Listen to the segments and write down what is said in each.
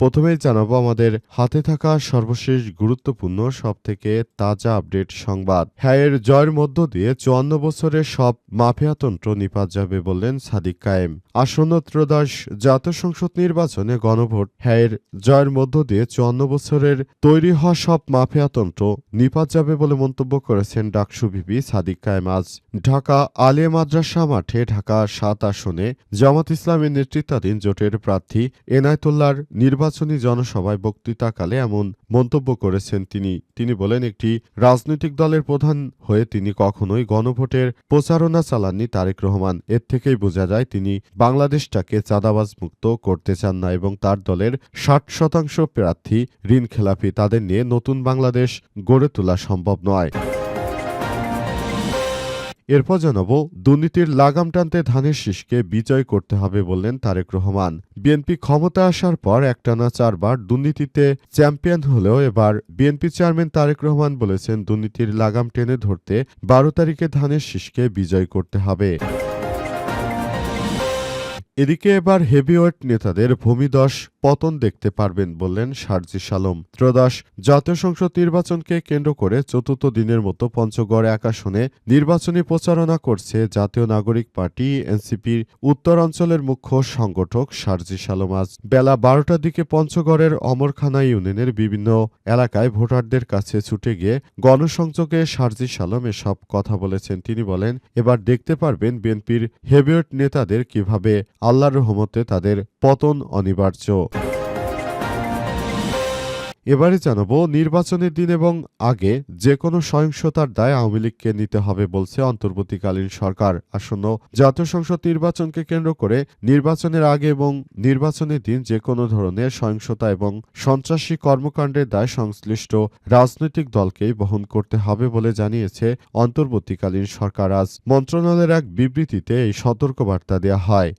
প্রথমেই জানাব আমাদের হাতে থাকা সর্বশেষ গুরুত্বপূর্ণ, সবথেকে তাজা আপডেট সংবাদ। হ্যায়ের জয়ের মধ্য দিয়ে চুয়ান্ন বছরের সব মাফিয়াতন্ত্র নিপাত যাবে বললেন সাদিক কায়েম। আসন্ন ত্রয়োদশ জাতীয় সংসদ নির্বাচনে গণভোট। হ্যায়ের জয়ের মধ্য দিয়ে চুয়ান্ন বছরের তৈরি হওয়া সব মাফিয়াতন্ত্র নিপাত যাবে বলে মন্তব্য করেছেন ডাকসু ভিপি সাদিক কায়েম। আজ ঢাকা আলিয়া মাদ্রাসা মাঠে ঢাকা সাত আসনে জামাত ইসলামের নেতৃত্বাধীন জোটের প্রার্থী এনায়তুল্লাহর নির্বাচনী জনসভায় বক্তৃতাকালে এমন মন্তব্য করেছেন তিনি। তিনি বলেন, একটি রাজনৈতিক দলের প্রধান হয়ে তিনি কখনোই গণভোটের প্রচারণা চালাননি তারেক রহমান। এর থেকেই বোঝা যায় তিনি বাংলাদেশটাকে চাঁদাবাজ মুক্ত করতে চান না এবং তার দলের ষাট শতাংশ প্রার্থী ঋণ খেলাপি তাদের নিয়ে নতুন বাংলাদেশ গড়ে তোলা সম্ভব নয়। এরপর জানাব দুর্নীতির লাগাম টানতে ধানের শীষকে বিজয় করতে হবে বললেন তারেক রহমান। বিএনপি ক্ষমতা আসার পর একটানা চারবার দুর্নীতিতে চ্যাম্পিয়ন হলেও এবার বিএনপি চেয়ারম্যান তারেক রহমান বলেছেন দুর্নীতির লাগাম টেনে ধরতে বারো তারিখে ধানের শীষকে বিজয় করতে হবে। এদিকে এবার হেভিওয়েট নেতাদের ভূমিদশ পতন দেখতে পারবেন বললেন শারজি সালম। ত্রয়োদশ জাতীয় সংসদ নির্বাচনকে কেন্দ্র করে চতুর্থ দিনের মতো পঞ্চগড় এক নির্বাচনী প্রচারণা করছে জাতীয় নাগরিক পার্টি, এনসিপির উত্তরাঞ্চলের মুখ্য সংগঠক শারজি সালম। আজ বেলা বারোটার দিকে পঞ্চগড়ের অমরখানা ইউনিয়নের বিভিন্ন এলাকায় ভোটারদের কাছে ছুটে গিয়ে গণসংযোগে শারজি সালম এসব কথা বলেছেন। তিনি বলেন, এবার দেখতে পারবেন বিএনপির হেভিওয়েট নেতাদের কীভাবে আল্লাহর রহমতে তাদের পতন অনিবার্য। এবারে জানাব নির্বাচনের দিন এবং আগে যে কোনো সহিংসতার দায় আওয়ামী লীগকে নিতে হবে বলছে অন্তর্বর্তীকালীন সরকার। আসন্ন জাতীয় সংসদ নির্বাচনকে কেন্দ্র করে নির্বাচনের আগে এবং নির্বাচনের দিন যে কোনো ধরনের সহিংসতা এবং সন্ত্রাসী কর্মকাণ্ডের দায় সংশ্লিষ্ট রাজনৈতিক দলকেই বহন করতে হবে বলে জানিয়েছে অন্তর্বর্তীকালীন সরকার। আজ মন্ত্রণালয়ের এক বিবৃতিতে এই সতর্কবার্তা দেওয়া হয়।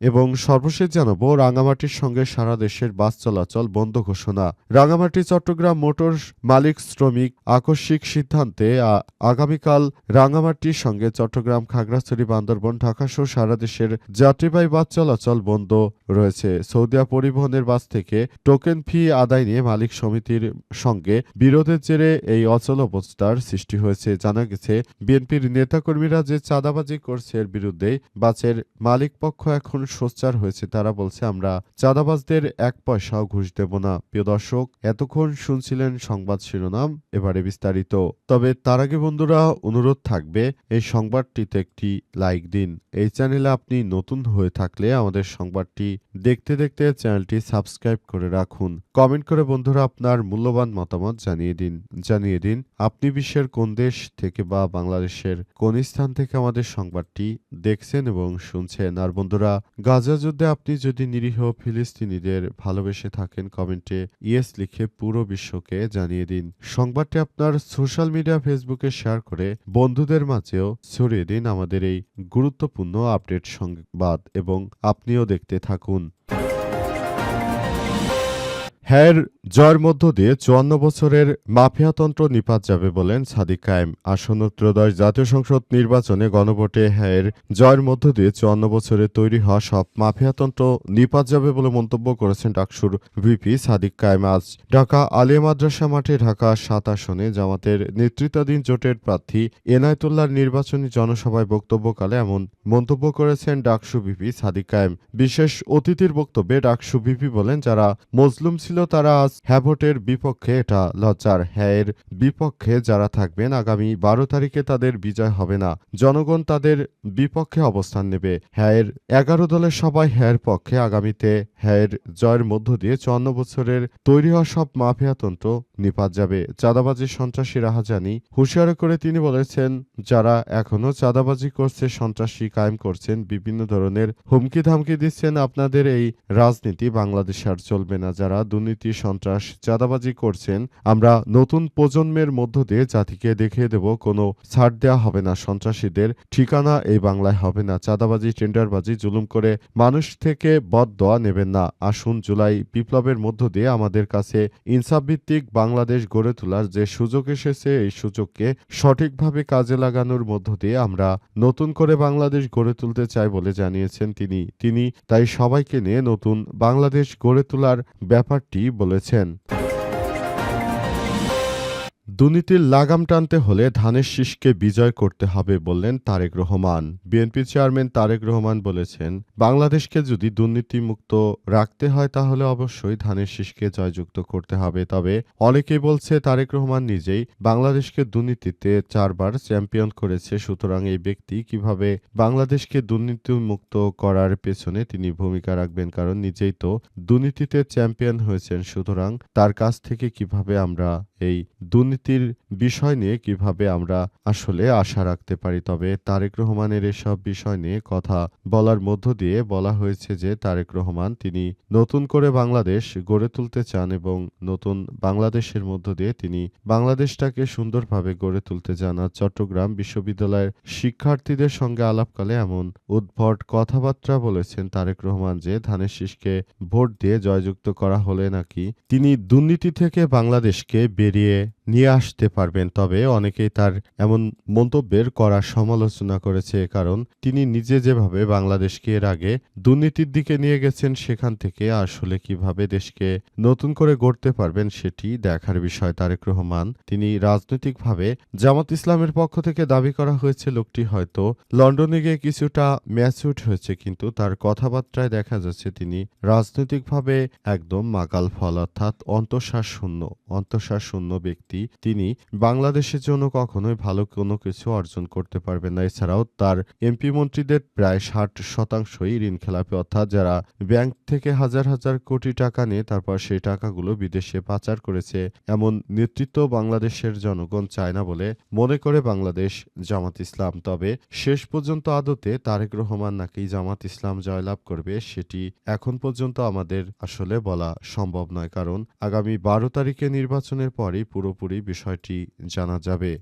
এবং সর্বশেষ জানাব রাঙামাটির সঙ্গে সারা দেশের বাস চলাচল বন্ধ ঘোষণা। রাঙামাটি, চট্টগ্রাম মোটর মালিক শ্রমিক আকস্মিক সিদ্ধান্তে আগামীকাল রাঙামাটির সঙ্গে চট্টগ্রাম খাগড়াছড়ি বান্দরবন ঢাকাসহ সারা দেশের যাত্রীবাহী বাস চলাচল বন্ধ। রয়েছে। সৌদিয়া পরিবহনের বাস থেকে টোকেন ফি আদায় নিয়ে মালিক সমিতির সঙ্গে বিরোধের জেরে এই অচল অবস্থার সৃষ্টি হয়েছে। জানা গেছে, বিএনপির নেতাকর্মীরা যে চাঁদাবাজি করছে এর বিরুদ্ধে বাসের মালিক পক্ষ এখন সোচ্চার হয়েছে। তারা বলছে, আমরা চাঁদাবাজদের এক পয়সাও ঘুষ দেব না। প্রিয় দর্শক, এতক্ষণ শুনছিলেন সংবাদ শিরোনাম, এবারে বিস্তারিত। তবে তার আগে বন্ধুরা, অনুরোধ থাকবে, এই সংবাদটিতে একটি লাইক দিন। এই চ্যানেলে আপনি নতুন হয়ে থাকলে আমাদের সংবাদটি দেখতে দেখতে চ্যানেলটি সাবস্ক্রাইব করে রাখুন। কমেন্ট করে বন্ধুরা আপনার মূল্যবান মতামত জানিয়ে দিন। জানিয়ে দিন, আপনি বিশ্বের কোন দেশ থেকে বা বাংলাদেশের কোন স্থান থেকে আমাদের সংবাদটি দেখছেন এবং শুনছেন। আর বন্ধুরা, গাজা যুদ্ধে আপনি যদি নিরীহ ফিলিস্তিনিদের ভালোবেসে থাকেন, কমেন্টে ইয়েস লিখে পুরো বিশ্বকে জানিয়ে দিন। সংবাদটি আপনার সোশ্যাল মিডিয়া, ফেসবুকে শেয়ার করে বন্ধুদের মাঝেও ছড়িয়ে দিন আমাদের এই গুরুত্বপূর্ণ আপডেট সংবাদ এবং আপনিও দেখতে থাকুন। takun. Her জয়ের মধ্য দিয়ে চুয়ান্ন বছরের মাফিয়াতন্ত্র নিপাত যাবে বলেন সাদিক কায়েম। আসন্ন ত্রয়োদশ জাতীয় সংসদ নির্বাচনে গণভোটে হ্যায়ের জয়ের মধ্য দিয়ে চুয়ান্ন বছরে তৈরি হওয়া সব মাফিয়াতন্ত্র নিপাত যাবে বলে মন্তব্য করেছেন ডাকসুর ভিপি সাদিক কায়েম আজ। ঢাকা আলিয়া মাদ্রাসা মাঠে ঢাকা সাত আসনে জামাতের নেতৃত্বাধীন জোটের প্রার্থী এনায়তুল্লাহর নির্বাচনী জনসভায় বক্তব্যকালে এমন মন্তব্য করেছেন ডাকসু ভিপি সাদিক কায়েম। বিশেষ অতিথির বক্তব্যে ডাকসু ভিপি বলেন, যারা মজলুম ছিল তারা আজ হ্যাভোটের বিপক্ষে এটা লজ্জার হ্যায়ের বিপক্ষে যারা থাকবেন আগামী বারো তারিখে তাদের বিজয় হবে না জনগণ তাদের বিপক্ষে অবস্থান নেবে হ্যায়ের এগারো দলের সবাই হ্যায়ের পক্ষে আগামীতে হ্যায়ের জয়ের মধ্য দিয়ে চুয়ান্ন বছরের তৈরি হওয়া সব মাফিয়াতন্ত্র নিপাত যাবে। চাঁদাবাজি সন্ত্রাসী রাহাজানি হুঁশিয়ারি করে তিনি বলেছেন, যারা এখনও চাঁদাবাজি করছে, সন্ত্রাসী কায়েম করছেন, বিভিন্ন ধরনের হুমকি ধামকি দিচ্ছেন, আপনাদের এই রাজনীতি বাংলাদেশে আর চলবে না। যারা দুর্নীতি, সন্ত্রাস, চাঁদাবাজি করছেন, আমরা নতুন প্রজন্মের মধ্য দিয়ে জাতিকে দেখিয়ে দেব, কোনো ছাড় দেওয়া হবে না। সন্ত্রাসীদের ঠিকানা এই বাংলায় হবে না। চাঁদাবাজি, টেন্ডারবাজি জুলুম করে মানুষ থেকে বদদোয়া নেবেন না। আসুন জুলাই বিপ্লবের মধ্য দিয়ে আমাদের কাছে ইনসাফভিত্তিক বাংলাদেশ গড়ে তোলার যে সুযোগ এসেছে, এই সুযোগকে সঠিকভাবে কাজে লাগানোর মধ্য দিয়ে আমরা নতুন করে বাংলাদেশ গড়ে তুলতে চাই বলে জানিয়েছেন তিনি। তিনি তাই সবাইকে নিয়ে নতুন বাংলাদেশ গড়ে তোলার ব্যাপারটি বলেছেন। দুর্নীতির লাগাম টানতে হলে ধানের শীষকে বিজয় করতে হবে বললেন তারেক রহমান। বিএনপি চেয়ারম্যান তারেক রহমান বলেছেন, বাংলাদেশকে যদি দুর্নীতিমুক্ত রাখতে হয় তাহলে অবশ্যই ধানের শীষকে জয়যুক্ত করতে হবে। তবে অনেকেই বলছে তারেক রহমান নিজেই বাংলাদেশকে দুর্নীতিতে চারবার চ্যাম্পিয়ন করেছে, সুতরাং এই ব্যক্তি কীভাবে বাংলাদেশকে দুর্নীতিমুক্ত করার পেছনে তিনি ভূমিকা রাখবেন, কারণ নিজেই তো দুর্নীতিতে চ্যাম্পিয়ন হয়েছেন, সুতরাং তার কাছ থেকে কীভাবে আমরা এই দুর্নীতির বিষয় নিয়ে কীভাবে আমরা আসলে আশা রাখতে পারি। তবে তারেক রহমানের এসব বিষয় নিয়ে কথা বলার মধ্য দিয়ে বলা হয়েছে যে, তারেক রহমান তিনি নতুন করে বাংলাদেশ গড়ে তুলতে চান এবং নতুন বাংলাদেশের মধ্য দিয়ে তিনি বাংলাদেশটাকে সুন্দরভাবে গড়ে তুলতে চান। আর চট্টগ্রাম বিশ্ববিদ্যালয়ের শিক্ষার্থীদের সঙ্গে আলাপকালে এমন উদ্ভট কথাবার্তা বলেছেন তারেক রহমান যে, ধানের শীষকে ভোট দিয়ে জয়যুক্ত করা হলে নাকি তিনি দুর্নীতি থেকে বাংলাদেশকে বেরিয়ে বেরিয়ে নিয়ে আসতে পারবেন। তবে অনেকেই তার এমন মন্তব্যের করা সমালোচনা করেছে কারণ তিনি নিজে যেভাবে বাংলাদেশকে এর আগে দুর্নীতির দিকে নিয়ে গেছেন সেখান থেকে আসলে কীভাবে দেশকে নতুন করে গড়তে পারবেন সেটি দেখার বিষয় তারেক রহমান। তিনি রাজনৈতিকভাবে জামাত ইসলামের পক্ষ থেকে দাবি করা হয়েছে, লোকটি হয়তো লন্ডনে গিয়ে কিছুটা ম্যাচুট হয়েছে, কিন্তু তার কথাবার্তায় দেখা যাচ্ছে তিনি রাজনৈতিকভাবে একদম মাকাল ফল, অর্থাৎ অন্তঃশ্বাস শূন্য অন্তঃশ্বাস শূন্য ব্যক্তি। তিনি বাংলাদেশের জন্য কখনোই ভালো কোনো কিছু অর্জন করতে পারবেন না। এছাড়াও তার এমপি মন্ত্রীদের প্রায় ষাট শতাংশই ঋণ খেলাপি, অর্থাৎ যারা ব্যাংক থেকে হাজার হাজার কোটি টাকা নিয়ে তারপর সেই টাকাগুলো বিদেশে পাচার করেছে, এমন নেতৃত্ব বাংলাদেশের জনগণ চায় না বলে মনে করে বাংলাদেশ জামাত ইসলাম। তবে শেষ পর্যন্ত আদতে তারেক রহমান নাকি জামাত ইসলাম জয়লাভ করবে সেটি এখন পর্যন্ত আমাদের আসলে বলা সম্ভব নয়, কারণ আগামী বারো তারিখে নির্বাচনের পরই পুরোপুরি বিষয়টি জানা যাবে।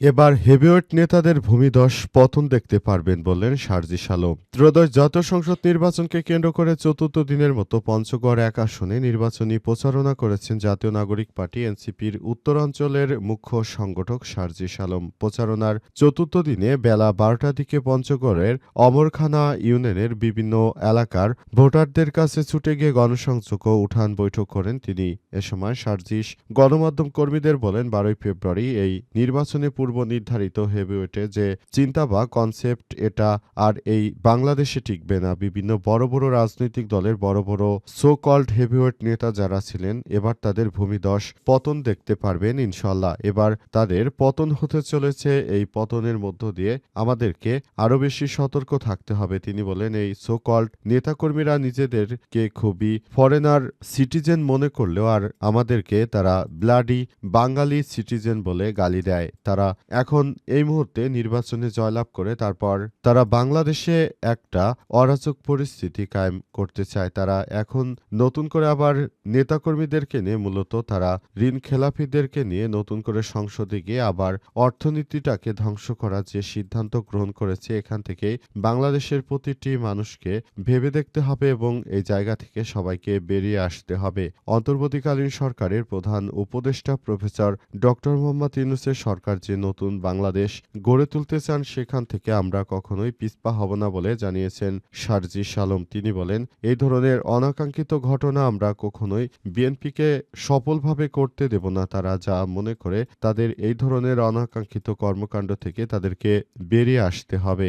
এবার হেভিওয়েট নেতাদের ভূমিদশ পতন দেখতে পারবেন বললেন সারজিস আলম ত্রয়োদশ জাতীয় সংসদ নির্বাচনকে কেন্দ্র করে চতুর্থ দিনের মতো পঞ্চগড় এক আসনে নির্বাচনী প্রচারণা করেছেন জাতীয় নাগরিক পার্টি এনসিপির উত্তরাঞ্চলের মুখ্য সংগঠক সারজিস আলম প্রচারণার চতুর্থ দিনে বেলা বারোটার দিকে পঞ্চগড়ের অমরখানা ইউনিয়নের বিভিন্ন এলাকার ভোটারদের কাছে ছুটে গিয়ে গণসংযোগ ও উঠান বৈঠক করেন তিনি। এ সময় সার্জিস গণমাধ্যম কর্মীদের বলেন, বারোই ফেব্রুয়ারি এই নির্বাচনে পূর্ব নির্ধারিত হেভিওয়েটে যে চিন্তা বা কনসেপ্ট এটা আর এই বাংলাদেশে টিকবে না। বিভিন্ন বড় বড় রাজনৈতিক দলের বড় বড় সো কল্ড হেভিওয়েট নেতা যারা ছিলেন, এবার তাদের ভূমিদশ পতন দেখতে পারবেন ইনশাল্লাহ এবার তাদের পতন হতে চলেছে, এই পতনের মধ্য দিয়ে আমাদেরকে আরও বেশি সতর্ক থাকতে হবে। তিনি বলেন, এই সো কল্ড নেতাকর্মীরা নিজেদেরকে খুবই ফরেনার সিটিজেন মনে করলেও আর আমাদেরকে তারা ব্লাডি বাঙালি সিটিজেন বলে গালি দেয়। তারা এখন এই মুহূর্তে নির্বাচনে জয়লাভ করে তারপর তারা বাংলাদেশে একটা অরাজক পরিস্থিতি কায়েম করতে চায়। তারা এখন নতুন করে আবার নেতাকর্মীদেরকে নিয়ে মূলত তারা ঋণ খেলাপিদেরকে নিয়ে নতুন করে সংসদে গিয়ে আবার অর্থনীতিটাকে ধ্বংস করার যে সিদ্ধান্ত গ্রহণ করেছে, এখান থেকে বাংলাদেশের প্রতিটি মানুষকে ভেবে দেখতে হবে এবং এই জায়গা থেকে সবাইকে বেরিয়ে আসতে হবে। অন্তর্বর্তীকালীন সরকারের প্রধান উপদেষ্টা প্রফেসর ডক্টর মোহাম্মদ ইউনুসের সরকার যে নতুন বাংলাদেশ গড়ে তুলতে চান, সেখান থেকে আমরা কখনোই পিছপা হব না বলে জানিয়েছেন সারজি সালম। তিনি বলেন, এই ধরনের অনাকাঙ্ক্ষিত ঘটনা আমরা কখনোই বিএনপিকে সফলভাবে করতে দেব না। তারা যা মনে করে তাদের এই ধরনের অনাকাঙ্ক্ষিত কর্মকাণ্ড থেকে তাদেরকে বেরিয়ে আসতে হবে।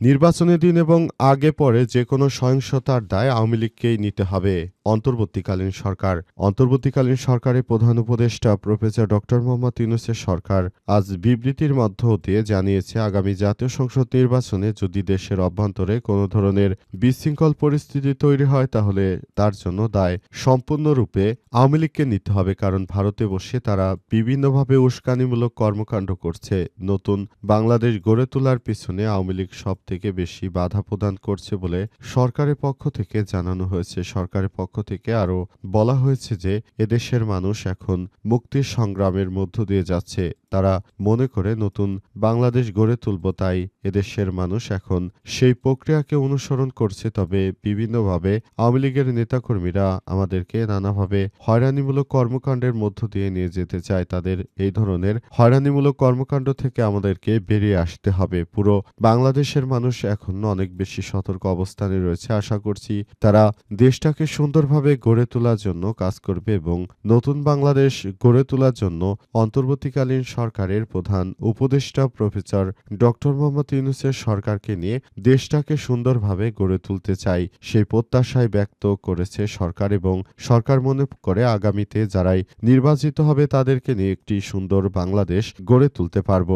নির্বাচনের দিন এবং আগে পরে যে কোনো সহিংসতার দায় আওয়ামী লীগকেই নিতে হবে, অন্তর্বর্তীকালীন সরকার। অন্তর্বর্তীকালীন সরকারের প্রধান উপদেষ্টা প্রফেসর ডক্টর মোহাম্মদ ইউনুসের সরকার আজ বিবৃতির মধ্য দিয়ে জানিয়েছে, আগামী জাতীয় সংসদ নির্বাচনে যদি দেশের অভ্যন্তরে কোনো ধরনের বিশৃঙ্খল পরিস্থিতি তৈরি হয়, তাহলে তার জন্য দায় সম্পূর্ণরূপে আওয়ামী লীগকে নিতে হবে, কারণ ভারতে বসে তারা বিভিন্নভাবে উস্কানিমূলক কর্মকাণ্ড করছে। নতুন বাংলাদেশ গড়ে তোলার পিছনে আওয়ামী লীগ সব থেকে বেশি বাধা প্রদান করছে বলে সরকারের পক্ষ থেকে জানানো হয়েছে। সরকারের পক্ষ থেকে আরও বলা হয়েছে যে, এদেশের মানুষ এখন মুক্তির সংগ্রামের মধ্য দিয়ে যাচ্ছে। তারা মনে করে নতুন বাংলাদেশ গড়ে তুলব, তাই এদেশের মানুষ এখন সেই প্রক্রিয়াকে অনুসরণ করছে। তবে বিভিন্নভাবে আওয়ামী লীগের নেতাকর্মীরা আমাদেরকে নানাভাবে হয়রানিমূলক কর্মকাণ্ডের মধ্য দিয়ে নিয়ে যেতে চায়। তাদের এই ধরনের হয়রানিমূলক কর্মকাণ্ড থেকে আমাদেরকে বেরিয়ে আসতে হবে। পুরো বাংলাদেশের মানুষ এখন অনেক বেশি সতর্ক অবস্থানে রয়েছে। আশা করছি তারা দেশটাকে সুন্দরভাবে গড়ে তোলার জন্য কাজ করবে এবং নতুন বাংলাদেশ গড়ে তোলার জন্য অন্তর্বর্তীকালীন সরকারের প্রধান উপদেষ্টা প্রফেসর ডক্টর মোহাম্মদ ইউনুসের সরকারকে নিয়ে দেশটাকে সুন্দরভাবে গড়ে তুলতে চাই সেই প্রত্যাশায় ব্যক্ত করেছে সরকার এবং সরকার মনে করে আগামীতে যারাই নির্বাচিত হবে তাদেরকে নিয়ে একটি সুন্দর বাংলাদেশ গড়ে তুলতে পারব।